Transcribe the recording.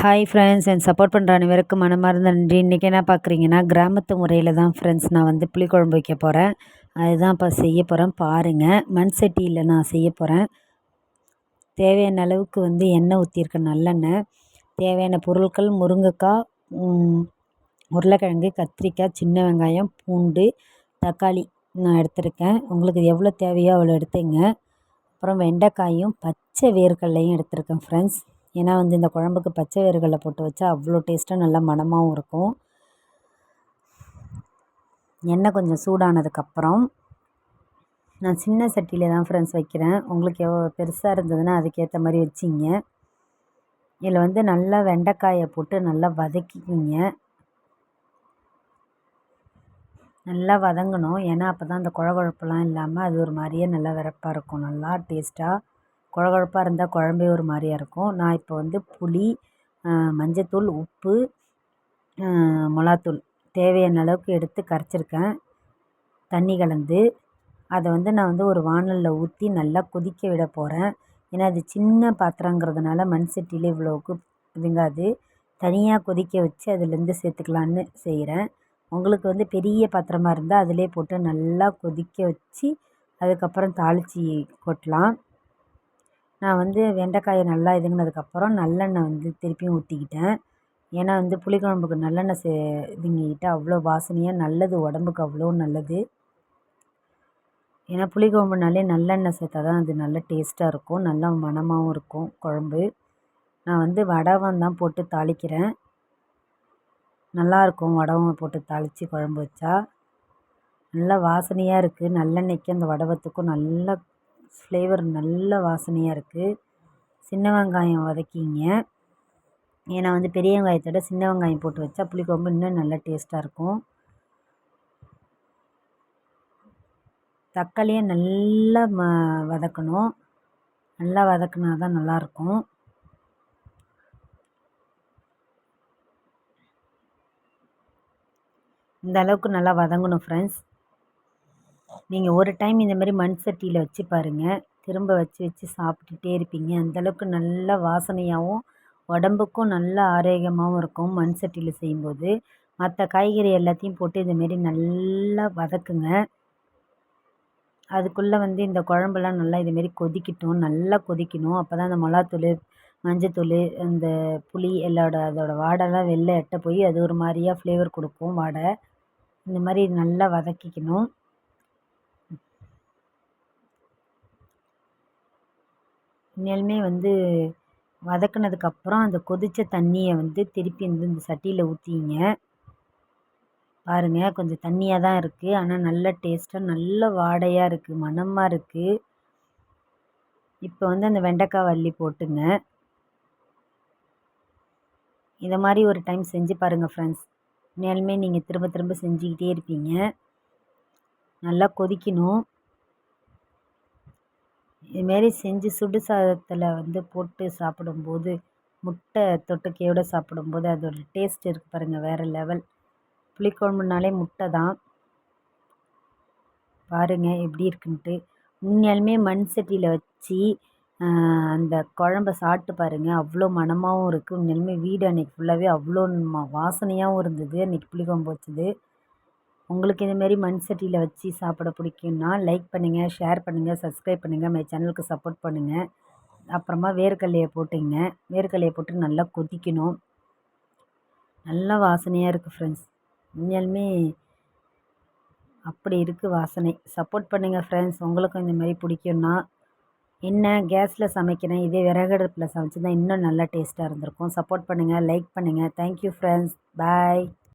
Hi friends என் support பண்ணுற அனைவருக்கும் மனமார்ந்த நன்றி. இன்றைக்கி என்ன பார்க்குறீங்கன்னா கிராமத்து முறையில் தான் ஃப்ரெண்ட்ஸ் நான் வந்து புளிக்குழம்பு வைக்க போகிறேன் அதுதான் இப்போ செய்ய போகிறேன் பாருங்கள் மண் சட்டியில் நான் செய்ய போகிறேன் தேவையான அளவுக்கு வந்து எண்ணெய் ஊற்றிருக்கேன் நல்லெண்ணெய். தேவையான பொருட்கள் முருங்கைக்காய் உருளைக்கிழங்கு கத்திரிக்காய் சின்ன வெங்காயம் பூண்டு தக்காளி நான் எடுத்திருக்கேன். உங்களுக்கு எவ்வளோ தேவையோ அவ்வளோ எடுத்துங்க. அப்புறம் வெண்டைக்காயும் பச்சை வேர்க்கடலையும் எடுத்திருக்கேன் ஃப்ரெண்ட்ஸ் ஏன்னா வந்து இந்த குழம்புக்கு பச்சை வேர்களை போட்டு வச்சா அவ்வளோ டேஸ்ட்டாக நல்லா மணமாகவும் இருக்கும். எண்ணெய் கொஞ்சம் சூடானதுக்கப்புறம் நான் சின்ன சட்டியில் தான் ஃப்ரெண்ட்ஸ் வைக்கிறேன். உங்களுக்கு எவ்வளோ பெருசாக இருந்ததுன்னா அதுக்கேற்ற மாதிரி வச்சிங்க. இதில் வந்து நல்லா வெண்டைக்காயை போட்டு நல்லா வதக்கிக்கிங்க. நல்லா வதங்கணும். ஏன்னா அப்போ தான் அந்த குழ குழப்பெல்லாம் இல்லாமல் அது ஒரு மாதிரியே நல்லா விறப்பாக இருக்கும். நல்லா டேஸ்ட்டாக குழகுழப்பாக இருந்தால் குழம்பே ஒரு மாதிரியா இருக்கும். நான் இப்போ வந்து புளி மஞ்சத்தூள் உப்பு மிளகாத்தூள் தேவையான அளவுக்கு எடுத்து கரைச்சிருக்கேன். தண்ணி கலந்து அதை வந்து நான் வந்து ஒரு வானலில் ஊற்றி நல்லா கொதிக்க விட போகிறேன் ஏன்னா அது சின்ன பாத்திரங்கிறதுனால மண் சட்டியில் இவ்வளோவுக்கு இதுங்காது தனியாக கொதிக்க வச்சு அதுலேருந்து சேர்த்துக்கலான்னு செய்கிறேன் உங்களுக்கு வந்து பெரிய பாத்திரமாக இருந்தால் அதிலே போட்டு நல்லா கொதிக்க வச்சு அதுக்கப்புறம் தாளித்து கொட்டலாம். நான் வந்து வெண்டைக்காயை நல்லா இதுங்கினதுக்கப்புறம் நல்லெண்ணெய் வந்து திருப்பியும் ஊற்றிக்கிட்டேன் ஏன்னா வந்து புளிக்குழம்புக்கு நல்லெண்ணெய் சே இதுங்கிக்கிட்டால் அவ்வளோ வாசனையாக நல்லது உடம்புக்கு அவ்வளோ நல்லது. ஏன்னா புளிக்குழம்புனாலே நல்லெண்ணெய் சேர்த்தா தான் அது நல்ல டேஸ்ட்டாக இருக்கும் நல்லா மணமாகவும் இருக்கும் குழம்பு. நான் வந்து வடவம் தான் போட்டு தாளிக்கிறேன். நல்லாயிருக்கும் வடவம் போட்டு தாளித்து குழம்பு வச்சா. நல்லா வாசனையாக இருக்குது நல்லெண்ணெய்க்கும் அந்த வடவத்துக்கும் நல்லா ஃப்ளேவர் நல்ல வாசனையாக இருக்குது சின்ன வெங்காயம் வதக்கிங்க. ஏன்னா வந்து பெரிய வெங்காயத்தோட சின்ன வெங்காயம் போட்டு வச்சா புளிக்குழம்பு இன்னும் நல்லா டேஸ்ட்டாக இருக்கும். தக்காளியை நல்லா ம வதக்கணும். நல்லா வதக்குனா தான் நல்லாயிருக்கும் இந்த அளவுக்கு நல்லா வதங்கணும் ஃப்ரெண்ட்ஸ் நீங்கள் ஒரு டைம் இந்த மாதிரி மண் சட்டியில் வச்சு பாருங்கள் திரும்ப வச்சு வச்சு சாப்பிட்டுட்டே இருப்பீங்க. அந்தளவுக்கு நல்ல வாசனையாகவும் உடம்புக்கும் நல்ல ஆரோக்கியமாகவும் இருக்கும் மண் சட்டியில் செய்யும்போது. மற்ற காய்கறி எல்லாத்தையும் போட்டு இதுமாரி நல்லா வதக்குங்க. அதுக்குள்ளே வந்து இந்த குழம்புலாம் நல்லா இதுமாரி கொதிக்கட்டும். நல்லா கொதிக்கணும். அப்போ தான் அந்த மிளகாத்தூள் மஞ்சத்தூள் அந்த புளி எல்லாரோட அதோடய வாடைலாம் வெளில எட்ட போய் அது ஒரு மாதிரியா ஃப்ளேவர் கொடுக்கும். வாடை. இந்த மாதிரி நல்லா வதக்கிக்கணும். உண்மையாலுமே வந்து வதக்குனதுக்கப்புறம் அந்த கொதித்த தண்ணியை வந்து திருப்பி வந்து இந்த சட்டியில் ஊற்றிங்க பாருங்கள் கொஞ்சம் தண்ணியாக தான் இருக்குது ஆனால் நல்ல டேஸ்ட்டாக நல்ல வாடையாக இருக்குது மணமாக இருக்குது இப்போ வந்து அந்த வெண்டைக்காய் வள்ளி போட்டுங்க. இதை மாதிரி ஒரு டைம் செஞ்சு பாருங்கள் ஃப்ரெண்ட்ஸ் உண்மையாலுமே நீங்கள் திரும்ப திரும்ப செஞ்சுக்கிட்டே இருப்பீங்க. நல்லா கொதிக்கணும். இதுமாரி செஞ்சு சுடு சாதத்தில் வந்து போட்டு சாப்பிடும்போது முட்டை தொட்டுக்கையோடு சாப்பிடும்போது அதோட டேஸ்ட் இருக்குது பாருங்கள் வேறு லெவல். புளிக்குழம்புனாலே முட்டை தான். பாருங்கள் எப்படி இருக்குன்ட்டு. உண்மையாலுமே மண் சட்டியில் வச்சு அந்த குழம்ப சாப்பிட்டு பாருங்கள் அவ்வளோ மணமாகவும் இருக்குது உண்மையாலுமே வீடு அன்றைக்கி ஃபுல்லாகவே அவ்வளோ வாசனையாகவும் இருந்தது. அன்றைக்கி புளிக்குழம்பு வச்சது. உங்களுக்கு இதுமாரி மண் சட்டியில் வச்சு சாப்பிட பிடிக்கும்னா லைக் பண்ணுங்கள் ஷேர் பண்ணுங்கள் சப்ஸ்கிரைப் பண்ணுங்கள் மை சேனலுக்கு சப்போர்ட் பண்ணுங்கள் அப்புறமா வேர்க்கடலையை போட்டுங்க. வேர்க்கடலையை போட்டு நல்லா கொதிக்கணும். நல்லா வாசனையாக இருக்குது ஃப்ரெண்ட்ஸ் உண்மையாலுமே அப்படி இருக்குது வாசனை. சப்போர்ட் பண்ணுங்கள் ஃப்ரெண்ட்ஸ் உங்களுக்கும் இந்த மாதிரி பிடிக்கும்னா என்ன கேஸில் சமைக்கிறேன் இதே விறகடுப்பில் சமைச்சிருந்தா இன்னும் நல்லா டேஸ்ட்டாக இருந்திருக்கும். சப்போர்ட் பண்ணுங்கள் லைக் பண்ணுங்கள் தேங்க்யூ ஃப்ரெண்ட்ஸ் பாய்